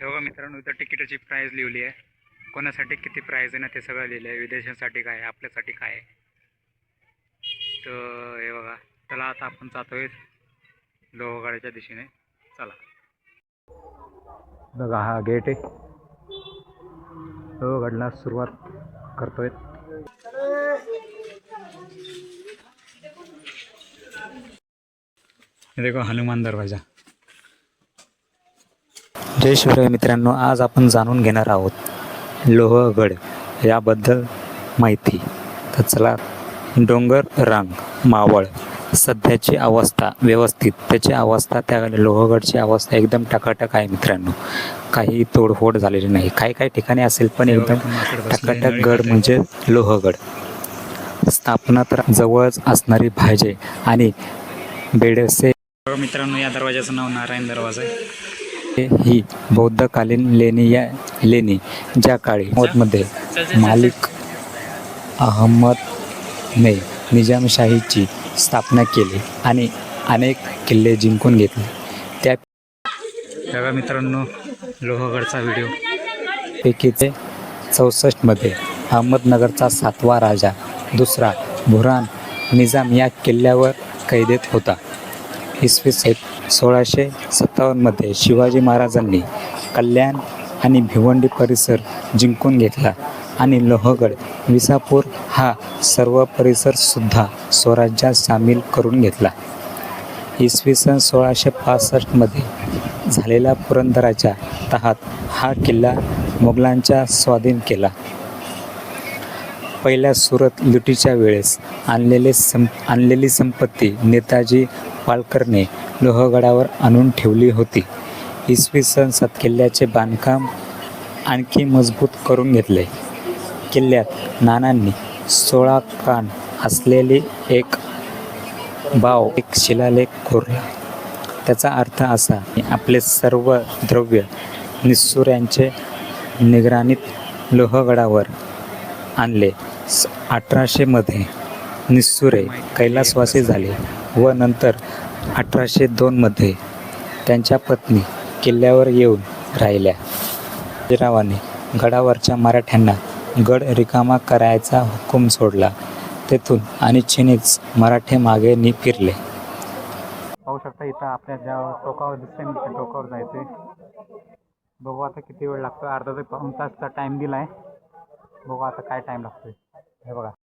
हे बघा मित्रांनो इथं तिकिटाची प्राईज लिहिली आहे. कोणासाठी किती प्राईज आहे ना ते सगळं लिहिलं आहे विदेशांसाठी काय आहे आपल्यासाठी काय आहे. तर हे बघा चला आता आपण जातोय लोहगडाच्या दिशेने. चला. बघा हा गेट आहे. लोहगडला सुरुवात करतोय. हे देखो हनुमान दरवाजा. जय शिवराय मित्रांनो आज आपण जाणून घेणार आहोत लोहगड याबद्दल माहिती. तर चला डोंगर रांग मावळ सध्याची अवस्था व्यवस्थित त्याची अवस्था त्या लोहगडची अवस्था एकदम टकाटक आहे मित्रांनो. काही तोडफोड झालेली नाही. काही काही ठिकाणी असेल पण एकदम टकाटक गड म्हणजे लोहगड. स्थापना तर जवळच असणारी भाजे आणि बेडसे. मित्रांनो या दरवाजाचं नाव नारायण दरवाजा आहे. ही बौद्धकालीन लेणी या लेणी ज्या काळी मध्ये मालिक अहमदने निजामशाहीची स्थापना केली आणि अनेक किल्ले जिंकून घेतले. त्या बघा मित्रांनो लोहगडचा व्हिडिओ. पैकीचे चौसष्टमध्ये अहमदनगरचा सातवा राजा दुसरा बुरान निजाम या किल्ल्यावर कैदेत होता. इसवी सन सोळाशे सत्तावन्नमध्ये शिवाजी महाराजांनी कल्याण आणि भिवंडी परिसर जिंकून घेतला आणि लोहगड विसापूर हा सर्व परिसरसुद्धा स्वराज्यात सामील करून घेतला. इसवी सन सोळाशे पासष्टमध्ये झालेल्या पुरंदराच्या तहात हा किल्ला मुघलांच्या स्वाधीन केला. पहिल्या सुरत लुटीच्या वेळेस आणलेले सं आणलेली संपत्ती नेताजी पालकरने लोहगडावर आणून ठेवली होती. इसवी सन सात किल्ल्याचे बांधकाम आणखी मजबूत करून घेतले. किल्ल्यात नानांनी सोळा कान असलेली एक बाव एक शिलालेख कोरला. त्याचा अर्थ असा की आपले सर्व द्रव्य निस्सुऱ्यांचे निगराणीत लोहगडावर आणले. अठराशेमध्ये निस्सुरे कैलासवासी झाले व नंतर अठराशे दोनमध्ये त्यांच्या पत्नी किल्ल्यावर येऊन राहिल्या. बाजीरावाने गडावरच्या मराठ्यांना गड रिकामा करायचा हुकूम सोडला. तेथून आणि चिनीच मराठे मागे नि फिरले. पाहू शकता इथं आपल्या ज्या टोकावर दिसते ना त्या टोकावर जायचंय. बघू आता किती वेळ लागतो अर्धा ते पाऊण तासचा टाईम दिला आहे बघू आता काय टाईम लागतोय. 明白。